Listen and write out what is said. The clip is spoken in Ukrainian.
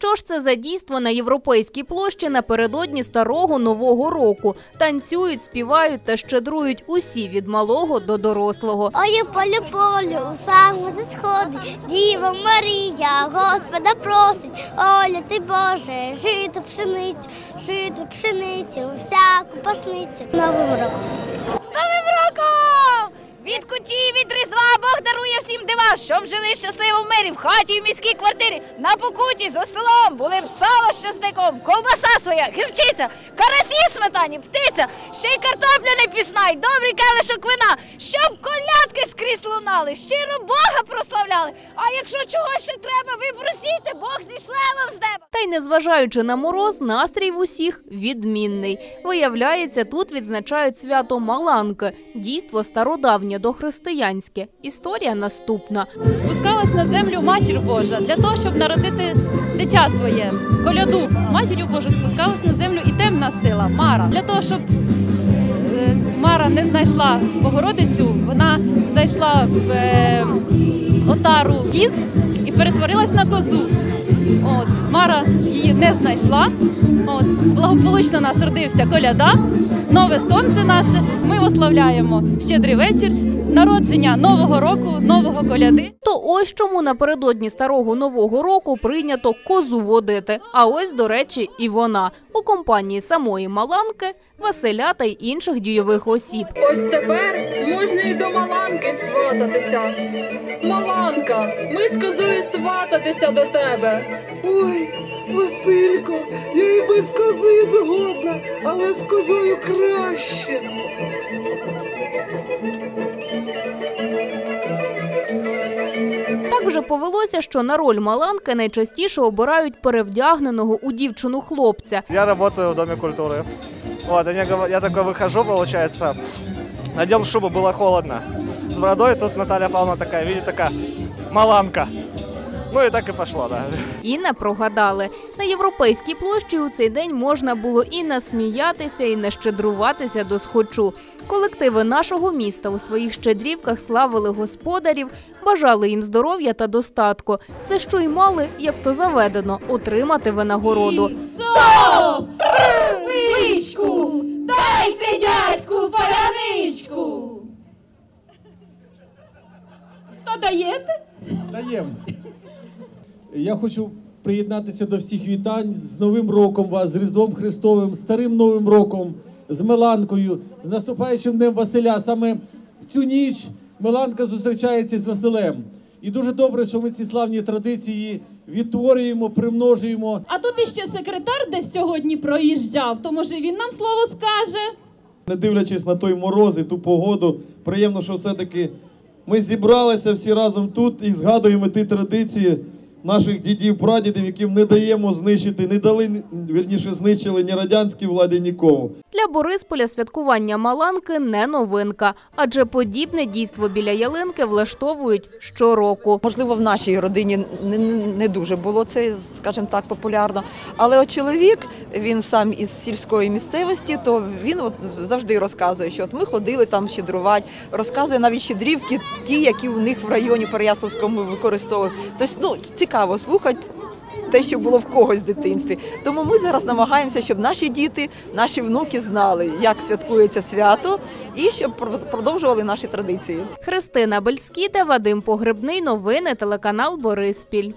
що ж це за дійство на європейській площі напередодні старого нового року? Танцюють, співають та щедрують усі від малого до дорослого. Ой, у полю полю, саме за сходи, Діва Марія, Господа просить, Оля ти Боже, жити пшеницю, жити пшеницю, всяку пашницю. Новим роком. З Новим роком! Від куті, від Різдва Бог дарує всім дива, щоб жили щасливо в мирі, в хаті в міській квартирі, на покуті, за столом, були б сало з часником, ковбаса своя, гірчиця, карасі в сметані, птиця, ще й картопля не пісна, й добрий келишок вина, щоб колядки скрізь лунали, щиро Бога прославляли. А якщо чогось ще треба, ви просіть, Бог зійшле вам з неба. Та й незважаючи на мороз, настрій в усіх відмінний. Виявляється, тут відзначають свято Маланки, дійство стародавнє дохристиянське. Історія наступна. спускалась на землю матір Божа для того, щоб народити дитя своє. Коляду з матір'ю Божою спускалась на землю і темна сила Мара. Для того, щоб е, Мара не знайшла Богородицю, вона зайшла в е, отару кіз і перетворилась на козу. От Мара її не знайшла. От благополучно нас родився коляда, нове сонце наше. Ми ославляємо щедрий вечір, народження нового року, нового коляди. То ось чому напередодні старого нового року прийнято козу водити. А ось, до речі, і вона у компанії самої Маланки, Василя та й інших дійових осіб. Ось тепер можна і до Маланки свататися. Маланка, ми з козою свататися до тебе. Ой, Василько, я і без кози згодна, але з козою краще. Так вже повелося, що на роль Маланки найчастіше обирають перевдягненого у дівчину хлопця. Я работаю в Доме культуры. Вот, и мне говор- я такой выхожу, получается, надел шубу, было холодно. С бородой тут Наталья Павловна такая, видит, такая, маланка. Ну и так и пошло, да. І не прогадали. На європейській площі у цей день можна було і насміятися, і нащедруватися до схочу. Колективи нашого міста у своїх щедрівках славили господарів, бажали їм здоров'я та достатку. Це що й мали, як то заведено, отримати винагороду. Вишку! Дайте дядьку паляничку! То даєте? Даємо. Я хочу приєднатися до всіх вітань з Новим роком вас, з Різдвом Христовим, Старим Новим роком, з Меланкою, з наступаючим днем Василя. Саме в цю ніч Меланка зустрічається з Василем. І дуже добре, що ми ці славні традиції відтворюємо, примножуємо. А тут іще секретар десь сьогодні проїжджав, то може він нам слово скаже. Не дивлячись на той мороз і ту погоду, приємно, що все-таки ми зібралися всі разом тут і згадуємо ті традиції наших дідів, прадідів, яким не даємо знищити, не дали вірніше знищили ні радянській владі, нікому. Для Борисполя святкування Маланки не новинка, адже подібне дійство біля ялинки влаштовують щороку. Можливо, в нашій родині не, не- не дуже було це, скажімо так, популярно. Але от чоловік, він сам із сільської місцевості, то він от завжди розказує, що от ми ходили там щедрувати, розказує навіть щедрівки, ті, які в них в районі Переяславському використовувалися. Тобто, ну, цікаво слухати. Те, що було в когось в дитинстві. Тому ми зараз намагаємося, щоб наші діти, наші внуки знали, як святкується свято, і щоб продовжували наші традиції. Христина Бельскіта, Вадим Погребний. Новини телеканал Бориспіль.